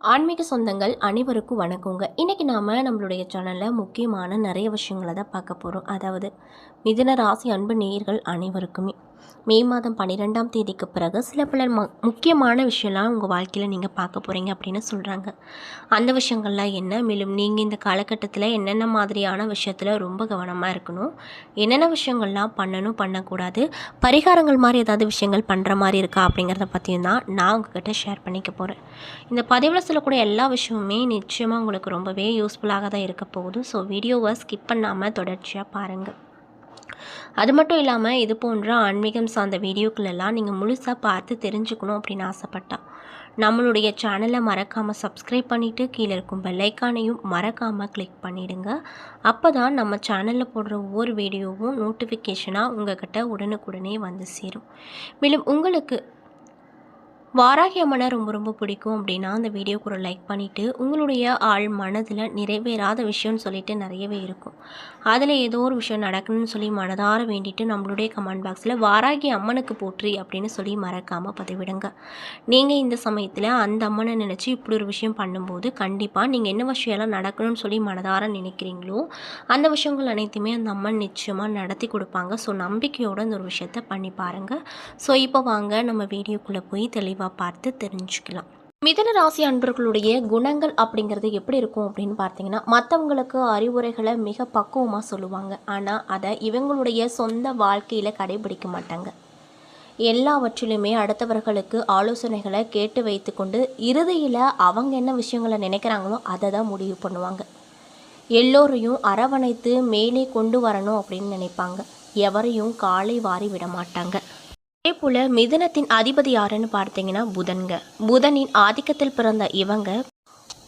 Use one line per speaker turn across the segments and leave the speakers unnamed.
ஆன்மீக சொந்தங்கள் அனைவருக்கும் வணக்கங்க. இன்றைக்கி நாம் நம்மளுடைய சேனலில் முக்கியமான நிறைய விஷயங்களை தான் பார்க்க போகிறோம் அதாவது மிதுன ராசி அன்பு நேயர்கள் அனைவருக்குமே. மே மாதம் பன்னிரெண்டாம் தேதிக்கு பிறகு சில பல ம முக்கியமான விஷயம்லாம் உங்கள் வாழ்க்கையில் நீங்கள் பார்க்க போகிறீங்க அப்படின்னு சொல்கிறாங்க அந்த விஷயங்கள்லாம் என்ன? மேலும் நீங்கள் இந்த காலகட்டத்தில் என்னென்ன மாதிரியான விஷயத்தில் ரொம்ப கவனமாக இருக்கணும்? என்னென்ன விஷயங்கள்லாம் பண்ணணும் பண்ணக்கூடாது? பரிகாரங்கள் மாதிரி ஏதாவது விஷயங்கள் பண்ணுற மாதிரி இருக்கா அப்படிங்கிறத பற்றியும் தான் நான் உங்ககிட்ட ஷேர் பண்ணிக்க போகிறேன் இந்த பதிவில் சொல்லக்கூடிய எல்லா விஷயமுமே நிச்சயமாக உங்களுக்கு ரொம்பவே யூஸ்ஃபுல்லாக தான் இருக்க போகுது. ஸோ வீடியோவை ஸ்கிப் பண்ணாமல் தொடர்ச்சியாக பாருங்கள் அது மட்டும் இல்லாமல் இது போன்ற ஆன்மீகம் சார்ந்த வீடியோக்களெல்லாம் நீங்கள் முழுசாக பார்த்து தெரிஞ்சுக்கணும் அப்படின்னு ஆசைப்பட்டா. நம்மளுடைய சேனலை மறக்காமல் சப்ஸ்கிரைப் பண்ணிவிட்டு கீழே இருக்கும் பெல்லைக்கானையும் மறக்காமல் கிளிக் பண்ணிவிடுங்க அப்போ தான் நம்ம சேனலில் போடுற ஒவ்வொரு வீடியோவும் நோட்டிஃபிகேஷனாக உங்ககிட்ட உடனுக்குடனே வந்து சேரும். மேலும் உங்களுக்கு வாராகி அம்மனை ரொம்ப ரொம்ப பிடிக்கும் அப்படின்னா அந்த வீடியோக்கு ஒரு லைக் பண்ணிவிட்டு உங்களுடைய ஆள் மனதில் நிறைவேறாத விஷயம்னு சொல்லிட்டு நிறையவே இருக்கும். அதில் ஏதோ ஒரு விஷயம் நடக்கணும்னு சொல்லி மனதார வேண்டிட்டு நம்மளுடைய கமெண்ட் பாக்ஸில் வாராகி அம்மனுக்கு போற்றி அப்படின்னு சொல்லி மறக்காமல் பதிவிடுங்க. நீங்கள் இந்த சமயத்தில் அந்த அம்மனை நினச்சி இப்படி ஒரு விஷயம் பண்ணும்போது கண்டிப்பாக நீங்கள் என்ன விஷயம்லாம் நடக்கணும்னு சொல்லி மனதார நினைக்கிறீங்களோ அந்த விஷயங்கள் அனைத்துமே அந்த அம்மன் நிச்சயமாக நடத்தி கொடுப்பாங்க. ஸோ நம்பிக்கையோடு அந்த ஒரு விஷயத்த பண்ணி பாருங்கள் ஸோ இப்போ வாங்க நம்ம வீடியோக்குள்ளே போய் தெளிவாக பார்த்து தெரிஞ்சுக்கலாம். மிதன ராசி அன்பர்களுடைய குணங்கள் அப்படிங்கிறது எப்படி இருக்கும் அப்படின்னு பார்த்தீங்கன்னா மற்றவங்களுக்கு அறிவுரைகளை மிக பக்குவமாக சொல்லுவாங்க. ஆனால் அதை இவங்களுடைய சொந்த வாழ்க்கையில் கடைபிடிக்க மாட்டாங்க. எல்லாவற்றிலுமே அடுத்தவர்களுக்கு ஆலோசனைகளை கேட்டு வைத்துக்கொண்டு இறுதியில் அவங்க என்ன விஷயங்களை நினைக்கிறாங்களோ அதை தான் முடிவு பண்ணுவாங்க. எல்லோரையும் அரவணைத்து மேலே கொண்டு வரணும் அப்படின்னு நினைப்பாங்க. எவரையும் காலை வாரி விட மாட்டாங்க. அதே போல் மிதனத்தின் அதிபதி யாருன்னு பார்த்தீங்கன்னா புதன்க. புதனின் ஆதிக்கத்தில் பிறந்த இவங்க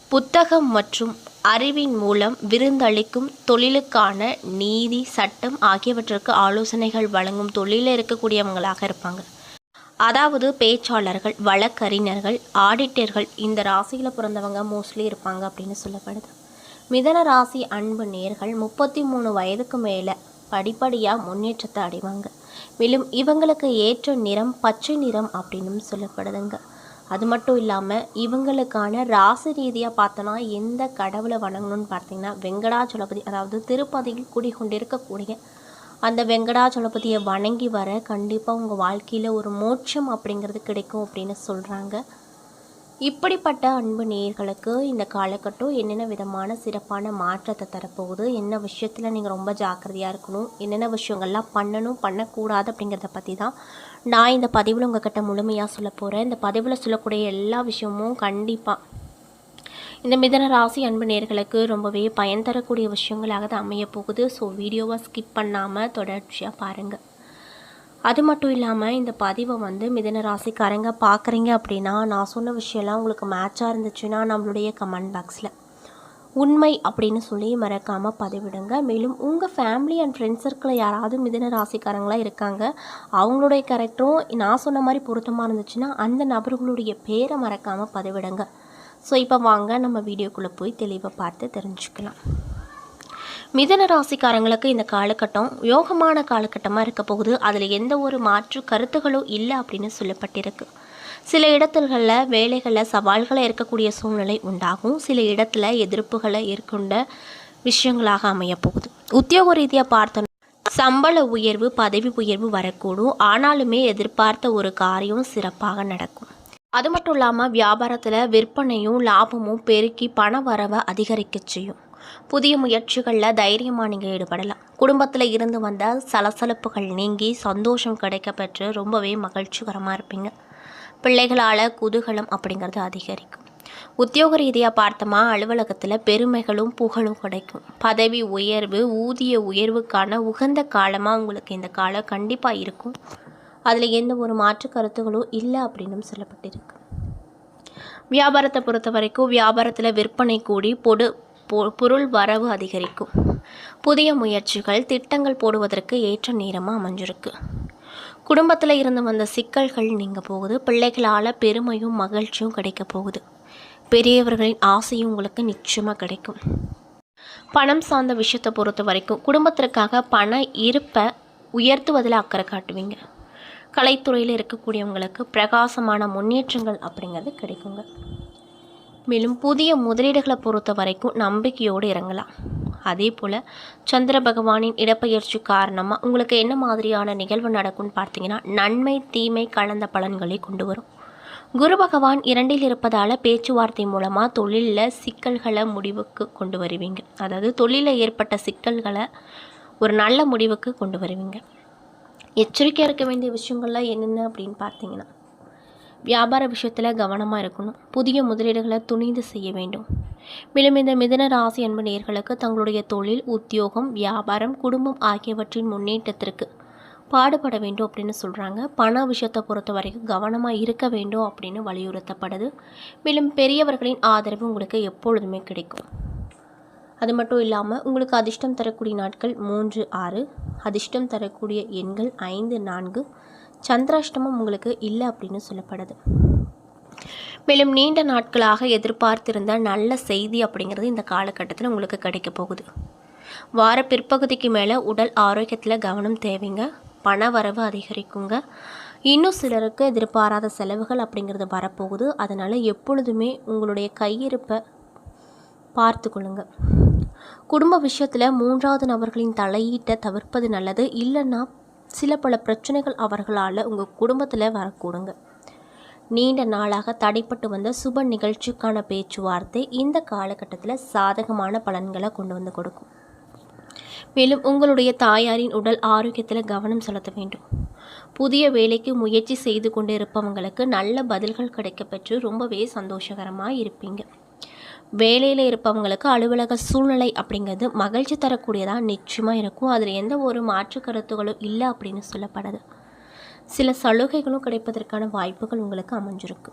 புத்தகம் மற்றும் அறிவின் மூலம் விருந்தளிக்கும் தொழிலுக்கான நீதி சட்டம் ஆகியவற்றிற்கு ஆலோசனைகள் வழங்கும் தொழிலில் இருக்கக்கூடியவங்களாக இருப்பாங்க. அதாவது பேச்சாளர்கள் வழக்கறிஞர்கள் ஆடிட்டர்கள் இந்த ராசியில் பிறந்தவங்க மோஸ்ட்லி இருப்பாங்க அப்படின்னு சொல்லப்படுது. மிதன ராசி அன்பு நேர்கள் முப்பத்தி மூணு வயதுக்கு மேலே படிப்படியாக முன்னேற்றத்தை அடைவாங்க. மேலும் இவங்களுக்கு ஏற்ற நிறம் பச்சை நிறம் அப்படின்னும் சொல்லப்படுதுங்க. அது மட்டும் இல்லாமல் இவங்களுக்கான ராசி ரீதியாக பார்த்தோன்னா எந்த கடவுளை வணங்கணும்னு பார்த்தீங்கன்னா வெங்கடாச்சலபதி அதாவது திருப்பதியில் குடிகொண்டிருக்கக்கூடிய அந்த வெங்கடாச்சலபதியை வணங்கி வர கண்டிப்பாக உங்கள் வாழ்க்கையில் ஒரு மோட்சம் அப்படிங்கிறது கிடைக்கும் அப்படின்னு சொல்கிறாங்க இப்படிப்பட்ட அன்பு நேயர்களுக்கு இந்த காலகட்டம் என்னென்ன விதமான சிறப்பான மாற்றத்தை தரப்போகுது? என்ன விஷயத்தில் நீங்கள் ரொம்ப ஜாக்கிரதையாக இருக்கணும்? என்னென்ன விஷயங்கள்லாம் பண்ணணும் பண்ணக்கூடாது அப்படிங்கிறத பற்றி தான் நான் இந்த பதிவில் உங்ககிட்ட முழுமையாக சொல்ல போகிறேன் இந்த பதிவில் சொல்லக்கூடிய எல்லா விஷயமும் கண்டிப்பாக இந்த மிதன ராசி அன்பு நேர்களுக்கு ரொம்பவே பயன் தரக்கூடிய விஷயங்களாக தான் அமைய போகுது ஸோ வீடியோவை ஸ்கிப் பண்ணாமல் தொடர்ச்சியாக பாருங்கள் அது மட்டும் இல்லாமல் இந்த பதிவை வந்து மிதன ராசிக்காரங்க பார்க்குறீங்க அப்படின்னா நான் சொன்ன விஷயம்லாம் உங்களுக்கு மேட்சாக இருந்துச்சுன்னா நம்மளுடைய கமெண்ட் பாக்ஸில் உண்மை அப்படின்னு சொல்லி மறக்காமல் பதிவிடுங்க. மேலும் உங்கள் ஃபேமிலி அண்ட் ஃப்ரெண்ட்ஸ் சர்க்கிளில் யாராவது மிதன ராசிக்காரங்களாக இருக்காங்க அவங்களுடைய கேரக்டரும் நான் சொன்ன மாதிரி பொருத்தமாக இருந்துச்சுன்னா அந்த நபர்களுடைய பேரை மறக்காமல் பதிவிடுங்க. ஸோ இப்போ வாங்க நம்ம வீடியோக்குள்ளே போய் தெளிவாக பார்த்து தெரிஞ்சுக்கலாம். மிதன ராசிக்காரங்களுக்கு இந்த காலகட்டம் யோகமான காலகட்டமாக இருக்க போகுது. அதில் எந்த ஒரு மாற்று கருத்துகளும் இல்லை அப்படின்னு சொல்லப்பட்டிருக்கு. சில இடத்துகளில் வேலைகளில் சவால்களை இருக்கக்கூடிய சூழ்நிலை உண்டாகும். சில இடத்துல எதிர்ப்புகளை ஏற்கொண்ட விஷயங்களாக அமையப்போகுது. உத்தியோக ரீதியாக பார்த்தோம். சம்பள உயர்வு பதவி உயர்வு வரக்கூடும். ஆனாலுமே எதிர்பார்த்த ஒரு காரியம் சிறப்பாக நடக்கும். அது மட்டும் இல்லாமல் வியாபாரத்தில் விற்பனையும் லாபமும் பெருக்கி பண வரவை அதிகரிக்க செய்யும். புதிய முயற்சிகளில் தைரியமாக நீங்கள் ஈடுபடலாம். குடும்பத்தில் இருந்து வந்த சலசலப்புகள் நீங்கி சந்தோஷம் கிடைக்க பெற்று ரொம்பவே மகிழ்ச்சிகரமாக இருப்பீங்க. பிள்ளைகளால் குதூகலம் அப்படிங்கிறது அதிகரிக்கும். உத்தியோக ரீதியாக பார்த்தோமா அலுவலகத்தில் பெருமைகளும் புகழும் கிடைக்கும். பதவி உயர்வு ஊதிய உயர்வுக்கான உகந்த காலமாக உங்களுக்கு இந்த காலம் கண்டிப்பாக இருக்கும். அதில் எந்த ஒரு மாற்று கருத்துகளும் இல்லை அப்படின்னும் சொல்லப்பட்டிருக்கு. வியாபாரத்தை பொறுத்த வரைக்கும் வியாபாரத்தில் விற்பனை கூடி பொடு பொருள் வரவு அதிகரிக்கும். புதிய முயற்சிகள் திட்டங்கள் போடுவதற்கு ஏற்ற நேரமாக அமைஞ்சிருக்கு. குடும்பத்தில் இருந்து வந்த சிக்கல்கள் நீங்க போகுது பிள்ளைகளால் பெருமையும் மகிழ்ச்சியும் கிடைக்க போகுது. பெரியவர்களின் ஆசையும் உங்களுக்கு நிச்சயமாக கிடைக்கும். பணம் சார்ந்த விஷயத்தை பொறுத்த வரைக்கும் குடும்பத்திற்காக பண இருப்பை உயர்த்துவதில் அக்கறை காட்டுவீங்க. கலைத்துறையில் இருக்கக்கூடியவங்களுக்கு பிரகாசமான முன்னேற்றங்கள் அப்படிங்கிறது கிடைக்குங்க. மேலும் புதிய முதலீடுகளை பொறுத்த வரைக்கும் நம்பிக்கையோடு இறங்கலாம். அதே போல் சந்திர பகவானின் இடப்பெயர்ச்சி காரணமாக உங்களுக்கு என்ன மாதிரியான நிகழ்வு நடக்கும்னு பார்த்தீங்கன்னா நன்மை தீமை கலந்த பலன்களை கொண்டு வரும். குரு பகவான் இரண்டில் இருப்பதால் பேச்சுவார்த்தை மூலமாக தொழிலில் சிக்கல்களை முடிவுக்கு கொண்டு வருவீங்க. அதாவது தொழிலில் ஏற்பட்ட சிக்கல்களை ஒரு நல்ல முடிவுக்கு கொண்டு வருவீங்க. எச்சரிக்கையாக இருக்க வேண்டிய விஷயங்கள்லாம் என்னென்ன அப்படின்னு பார்த்தீங்கன்னா வியாபார விஷயத்தில் கவனமாக இருக்கணும். புதிய முதலீடுகளை துணிந்து செய்ய வேண்டும். மேலும் இந்த மிதன ராசி அன்பு நேர்களுக்கு தங்களுடைய தொழில் உத்தியோகம் வியாபாரம் குடும்பம் ஆகியவற்றின் முன்னேற்றத்திற்கு பாடுபட வேண்டும் அப்படின்னு சொல்கிறாங்க பண விஷயத்தை பொறுத்த வரைக்கும் கவனமாக இருக்க வேண்டும் அப்படின்னு வலியுறுத்தப்படுது. மேலும் பெரியவர்களின் ஆதரவு உங்களுக்கு எப்பொழுதுமே கிடைக்கும். அது மட்டும் இல்லாமல் உங்களுக்கு அதிர்ஷ்டம் தரக்கூடிய நாட்கள் மூன்று ஆறு. அதிர்ஷ்டம் தரக்கூடிய எண்கள் ஐந்து நான்கு. சந்திராஷ்டமம் உங்களுக்கு இல்லை அப்படின்னு சொல்லப்படுது. மேலும் நீண்ட நாட்களாக எதிர்பார்த்திருந்த நல்ல செய்தி அப்படிங்கிறது இந்த காலகட்டத்தில் உங்களுக்கு கிடைக்க போகுது. வார பிற்பகுதிக்கு மேலே உடல் ஆரோக்கியத்தில் கவனம் தேவைங்க. பண வரவு அதிகரிக்குங்க. இன்னும் சிலருக்கு எதிர்பாராத செலவுகள் அப்படிங்கிறது வரப்போகுது. அதனால் எப்பொழுதுமே உங்களுடைய கையிருப்பை பார்த்து கொள்ளுங்க. குடும்ப விஷயத்தில் மூன்றாவது நபர்களின் தலையீட்டை தவிர்ப்பது நல்லது. இல்லைன்னா சில பல பிரச்சனைகள் அவர்களால் உங்கள் குடும்பத்தில் வரக்கூடுங்க. நீண்ட நாளாக தடைப்பட்டு வந்த சுப நிகழ்ச்சிக்கான பேச்சுவார்த்தை இந்த காலகட்டத்தில் சாதகமான பலன்களை கொண்டு வந்து கொடுக்கும். மேலும் உங்களுடைய தாயாரின் உடல் ஆரோக்கியத்தில் கவனம் செலுத்த வேண்டும். புதிய வேலைக்கு முயற்சி செய்து கொண்டு இருப்பவங்களுக்கு நல்ல பதில்கள் கிடைக்கப்பெற்று ரொம்பவே சந்தோஷகரமாக இருப்பீங்க. வேலையில் இருப்பவங்களுக்கு அலுவலக சூழ்நிலை அப்படிங்கிறது மகிழ்ச்சி தரக்கூடியதாக நிச்சயமாக இருக்கும். அதில் எந்த ஒரு மாற்று கருத்துகளும் இல்லை அப்படின்னு சொல்லப்படுது. சில சலுகைகளும் கிடைப்பதற்கான வாய்ப்புகள் உங்களுக்கு அமைஞ்சிருக்கு.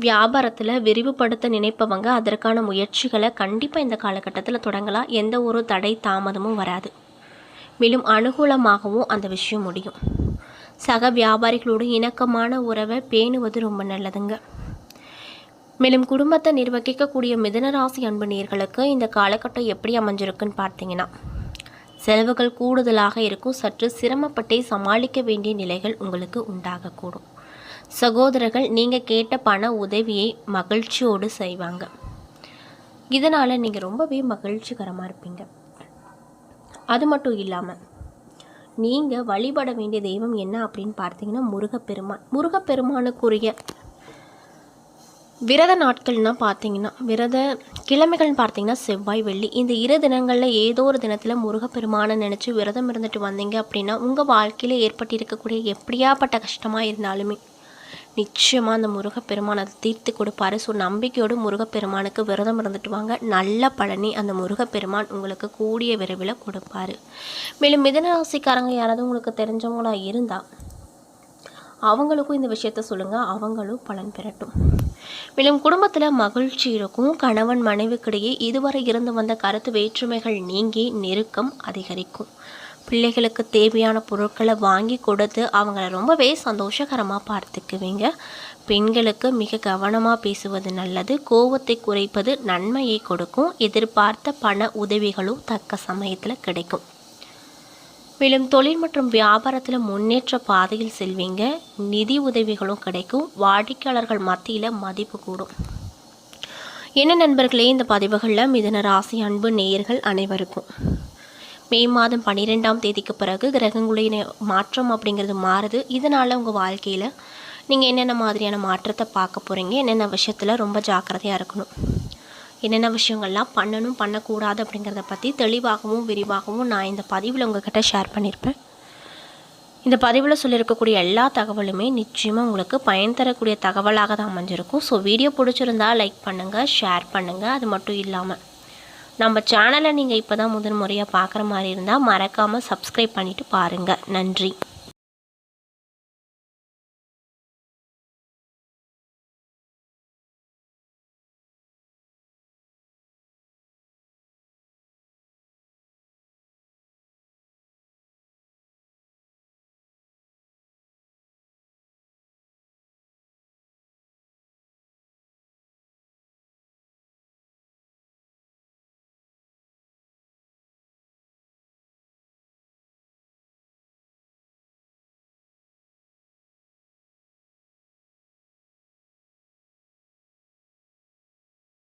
வியாபாரத்தில் விரிவுபடுத்த நினைப்பவங்க அதற்கான முயற்சிகளை கண்டிப்பாக இந்த காலகட்டத்தில் தொடங்கலாம். எந்த ஒரு தடை தாமதமும் வராது. மேலும் அனுகூலமாகவும் அந்த விஷயம் முடியும். சக வியாபாரிகளோடு இணக்கமான உறவை பேணுவது ரொம்ப நல்லதுங்க. மேலும் குடும்பத்தை நிர்வகிக்கக்கூடிய மிதனராசி அன்பு நேர்களுக்கு இந்த காலகட்டம் எப்படி அமைஞ்சிருக்குன்னு பார்த்தீங்கன்னா செலவுகள் கூடுதலாக இருக்கும். சற்று சிரமப்பட்டே சமாளிக்க வேண்டிய நிலைகள் உங்களுக்கு உண்டாகக்கூடும். சகோதரர்கள் நீங்கள் கேட்ட பண உதவியை மகிழ்ச்சியோடு செய்வாங்க. இதனால் நீங்கள் ரொம்பவே மகிழ்ச்சிகரமாக இருப்பீங்க. அது மட்டும் இல்லாமல் நீங்கள் வழிபட வேண்டிய தெய்வம் என்ன அப்படின்னு பார்த்தீங்கன்னா முருகப்பெருமான். முருகப்பெருமானுக்குரிய விரத நாட்கள்னால் பார்த்தீங்கன்னா விரத கிழமைகள்னு பார்த்தீங்கன்னா செவ்வாய் வெள்ளி. இந்த இரு தினங்களில் ஏதோ ஒரு தினத்தில் முருகப்பெருமானை நினச்சி விரதம் இருந்துட்டு வந்தீங்க அப்படின்னா உங்கள் வாழ்க்கையில் ஏற்பட்டிருக்கக்கூடிய எப்படியாப்பட்ட கஷ்டமாக இருந்தாலுமே நிச்சயமாக அந்த முருகப்பெருமான் அதை தீர்த்து கொடுப்பாரு. ஸோ நம்பிக்கையோடு முருகப்பெருமானுக்கு விரதம் இருந்துட்டு வாங்க. நல்ல பழனி அந்த முருகப்பெருமான் உங்களுக்கு கூடிய விரைவில் கொடுப்பாரு. மேலும் மிதனராசிக்காரங்க யாராவது உங்களுக்கு தெரிஞ்சவங்களாக இருந்தால் அவங்களுக்கும் இந்த விஷயத்த சொல்லுங்கள் அவங்களும் பலன் பெறட்டும். மேலும் குடும்பத்தில் மகிழ்ச்சி இருக்கும் கணவன் மனைவிக்கிடையே இதுவரை இருந்து வந்த கருத்து வேற்றுமைகள் நீங்கி நெருக்கம் அதிகரிக்கும். பிள்ளைகளுக்கு தேவையான பொருட்களை வாங்கி கொடுத்து அவங்கள ரொம்பவே சந்தோஷகரமாக பார்த்துக்குவீங்க. பெண்களுக்கு மிக கவனமாக பேசுவது நல்லது கோபத்தை குறைப்பது நன்மையை கொடுக்கும் எதிர்பார்த்த பண உதவிகளும் தக்க சமயத்தில் கிடைக்கும். மேலும் தொழில் மற்றும் வியாபாரத்தில் முன்னேற்ற பாதையில் செல்வீங்க. நிதி உதவிகளும் கிடைக்கும். வாடிக்கையாளர்கள் மத்தியில் மதிப்பு கூடும். என்ன நண்பர்களே இந்த பதிவுகளில் மிதன ராசி அன்பு நேயர்கள் அனைவருக்கும். மே மாதம் பன்னிரெண்டாம் தேதிக்கு பிறகு கிரகங்களுடைய மாற்றம் அப்படிங்கிறது மாறுது. இதனால் உங்கள் வாழ்க்கையில் நீங்கள் என்னென்ன மாதிரியான மாற்றத்தை பார்க்க போகிறீங்க என்னென்ன விஷயத்தில் ரொம்ப ஜாக்கிரதையாக இருக்கணும்? என்னென்ன விஷயங்கள்லாம் பண்ணணும் பண்ணக்கூடாது அப்படிங்கிறத பற்றி தெளிவாகவும் விரிவாகவும் நான் இந்த பதிவில் உங்கள்கிட்ட ஷேர் பண்ணியிருப்பேன் இந்த பதிவில் சொல்லியிருக்கக்கூடிய எல்லா தகவலுமே நிச்சயமாக உங்களுக்கு பயன் தரக்கூடிய தகவலாக தான் அமைஞ்சிருக்கும். ஸோ வீடியோ பிடிச்சிருந்தா லைக் பண்ணுங்கள் ஷேர் பண்ணுங்கள் அது மட்டும் இல்லாமல் நம்ம சேனலை நீங்கள் இப்போ தான் முதன் முறையாக பார்க்குற மாதிரி இருந்தால் மறக்காமல் சப்ஸ்கிரைப் பண்ணிவிட்டு பாருங்கள் நன்றி.